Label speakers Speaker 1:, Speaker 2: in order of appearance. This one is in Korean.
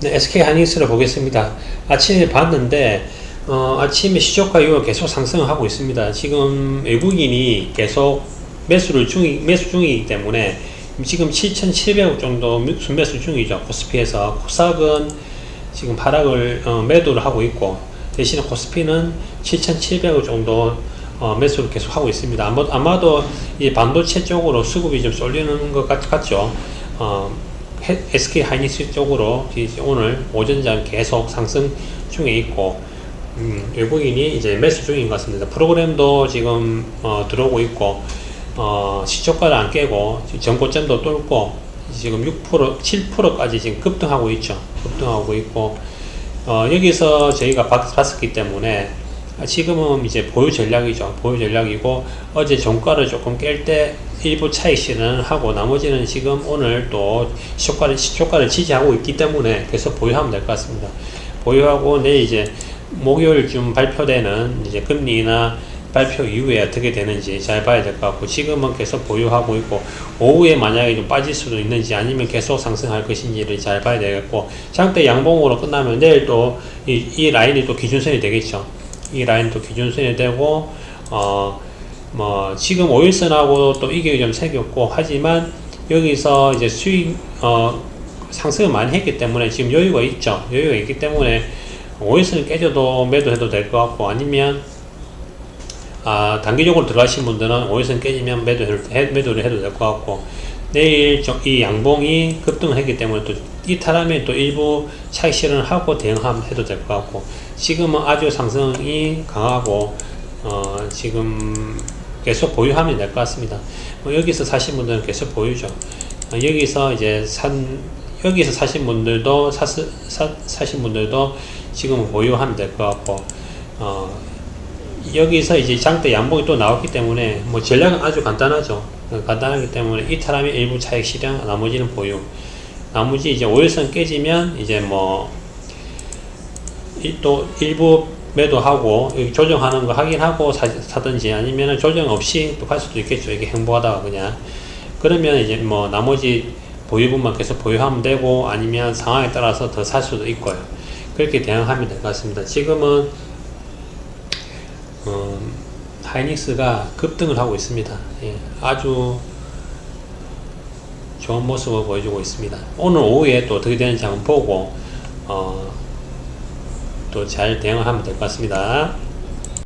Speaker 1: 네, SK 하이닉스를 보겠습니다. 아침에 봤는데 어, 아침에 시초가 이후로 계속 상승을 하고 있습니다. 지금 외국인이 계속 매수를 중이 매수 중이기 때문에 지금 7,700억 정도 순매수 중이죠. 코스피에서 코스닥은 지금 하락을 어, 매도를 하고 있고 대신에 코스피는 7,700억 정도 어, 매수를 계속 하고 있습니다. 아마, 아마도 이 반도체 쪽으로 수급이 좀 쏠리는 것 같, 같죠. 어, 해- SK 하이닉스 쪽으로 오늘 오전장 계속 상승 중에 있고 음, 외국인이 이제 매수 중인 것 같습니다. 프로그램도 지금 어, 들어오고 있고 어, 시초가를 안 깨고 전고점도 뚫고 지금 6% 7%까지 지금 급등하고 있죠. 급등하고 있고 어, 여기서 저희가 봤, 봤었기 때문에 지금은 이제 보유 전략이죠. 보유 전략이고 어제 종가를 조금 깰 때 일부 차익 실현을 하고 나머지는 지금 오늘 또 시초가를 시초가를 지지하고 있기 때문에 계속 보유하면 될 것 같습니다. 보유하고 내일 이제 목요일쯤 발표되는 이제 금리나 발표 이후에 어떻게 되는지 잘 봐야 될 것 같고 지금은 계속 보유하고 있고 오후에 만약에 좀 빠질 수도 있는지 아니면 계속 상승할 것인지를 잘 봐야 되겠고 장대 양봉으로 끝나면 내일 또이 이 라인이 또 기준선이 되겠죠. 이 라인 또 기준선이 되고 어 뭐 지금 5일선하고 또 이게 좀 생겼고 하지만 여기서 이제 수익 어 상승을 많이 했기 때문에 지금 여유가 있죠. 여유가 있기 때문에 5일선을 깨져도 매도해도 될 것 같고 아니면 아, 단기적으로 들어가신 분들은 5일선 깨지면 매도를, 해, 매도를 해도 될 것 같고 내일 저- 이 양봉이 급등을 했기 때문에 또 이탈하면 또 일부 차익 실현을 하고 대응하면 해도 될 것 같고 지금은 아주 상승이 강하고 어, 지금 계속 보유하면 될 것 같습니다. 뭐 여기서 사신 분들은 계속 보유죠. 어, 여기서 이제 산 여기서 사신 분들도 사스, 사, 사신 분들도 지금 보유하면 될 것 같고 어, 여기서 이제 장대 양봉이 또 나왔기 때문에 뭐 전략은 아주 간단하죠. 어, 간단하기 때문에 이탈하면 일부 차익 실현, 나머지는 보유. 나머지 이제 5일선 깨지면 이제 뭐, 이- 또 일부 매도하고 조정하는 거 확인하고 사, 사든지 아니면은 조정 없이 또 갈 수도 있겠죠. 이게 행보하다가 그냥. 그러면 이제 뭐 나머지 보유분만 계속 보유하면 되고 아니면 상황에 따라서 더 살 수도 있고요. 그렇게 대응하면 될 것 같습니다. 지금은 어, 하이닉스가 급등을 하고 있습니다. 예, 아주 좋은 모습을 보여주고 있습니다. 오늘 오후에 또 어떻게 되는지 한번 보고 어, 또 잘 대응하면 될 것 같습니다.